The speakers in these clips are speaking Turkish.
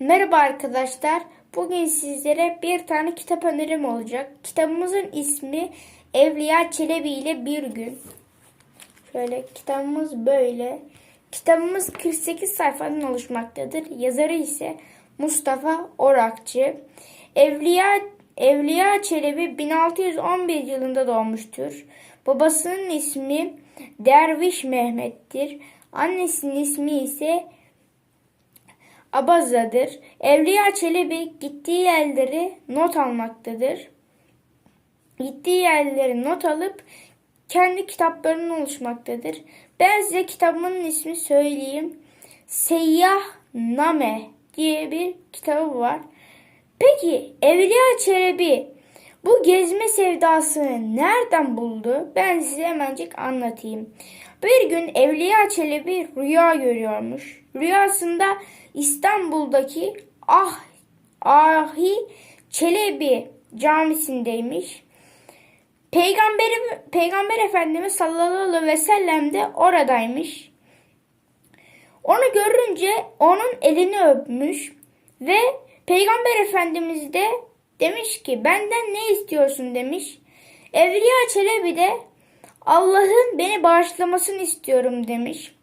Merhaba arkadaşlar. Bugün sizlere bir tane kitap önerim olacak. Kitabımızın ismi Evliya Çelebi ile Bir Gün. Şöyle kitabımız böyle. Kitabımız 48 sayfadan oluşmaktadır. Yazarı ise Mustafa Orakçı. Evliya Evliya Çelebi 1611 yılında doğmuştur. Babasının ismi Derviş Mehmet'tir. Annesinin ismi ise Abaza'dır. Evliya Çelebi gittiği yerleri not almaktadır. Gittiği yerleri not alıp kendi kitaplarının oluşmaktadır. Ben size kitabımın ismi söyleyeyim. Seyyah Name diye bir kitabı var. Peki Evliya Çelebi bu gezme sevdasını nereden buldu? Ben size hemencik anlatayım. Bir gün Evliya Çelebi rüya görüyormuş. Rüyasında İstanbul'daki Ah Ahi Çelebi camisindeymiş. Peygamberi, Peygamber Efendimiz sallallahu aleyhi ve sellem de oradaymış. Onu görünce onun elini öpmüş ve Peygamber Efendimiz de demiş ki benden ne istiyorsun demiş. Evliya Çelebi de Allah'ın beni bağışlamasını istiyorum demiş.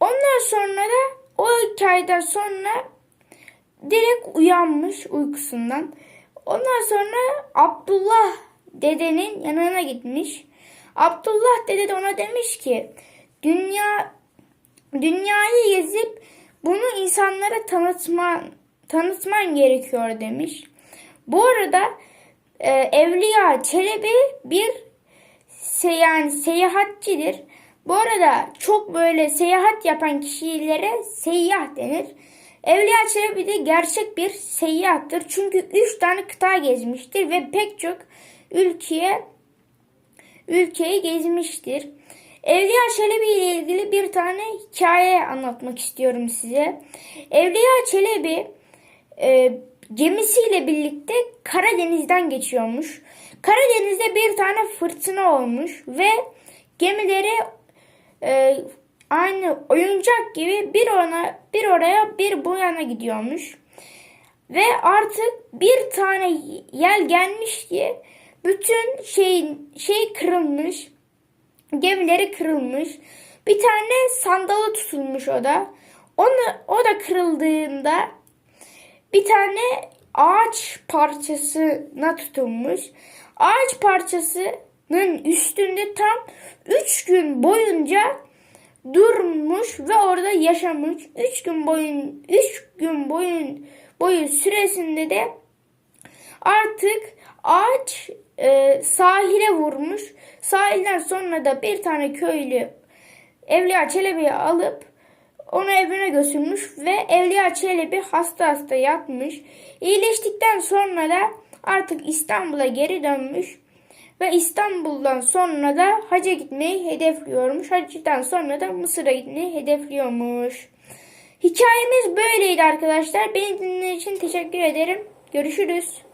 Ondan sonra da hikayeden sonra direkt uyanmış uykusundan. Ondan sonra Abdullah dedenin yanına gitmiş. Abdullah dede de ona demiş ki dünya dünyayı gezip bunu insanlara tanıtman tanıtman gerekiyor demiş. Bu arada e, Evliya Çelebi bir se yani seyahatçidir. Bu arada çok böyle seyahat yapan kişilere seyyah denir. Evliya Çelebi de gerçek bir seyyahtır. Çünkü 3 tane kıta gezmiştir ve pek çok ülkeye ülkeyi gezmiştir. Evliya Çelebi ile ilgili bir tane hikaye anlatmak istiyorum size. Evliya Çelebi e, gemisiyle birlikte Karadeniz'den geçiyormuş. Karadeniz'de bir tane fırtına olmuş ve gemileri e, aynı oyuncak gibi bir ona bir oraya bir bu yana gidiyormuş. Ve artık bir tane yel gelmiş diye bütün şey şey kırılmış. Gemileri kırılmış. Bir tane sandalı tutulmuş o da. Onu o da kırıldığında bir tane ağaç parçasına tutulmuş. Ağaç parçasının üstünde tam 3 gün boyunca durmuş ve orada yaşamış. 3 gün boyun 3 gün boyun boyu süresinde de artık ağaç e, sahile vurmuş. Sahilden sonra da bir tane köylü Evliya Çelebi'yi alıp onu evine götürmüş ve Evliya Çelebi hasta hasta yatmış. İyileştikten sonra da artık İstanbul'a geri dönmüş ve İstanbul'dan sonra da hacca gitmeyi hedefliyormuş. Hacdan sonra da Mısır'a gitmeyi hedefliyormuş. Hikayemiz böyleydi arkadaşlar. Beni dinlediğiniz için teşekkür ederim. Görüşürüz.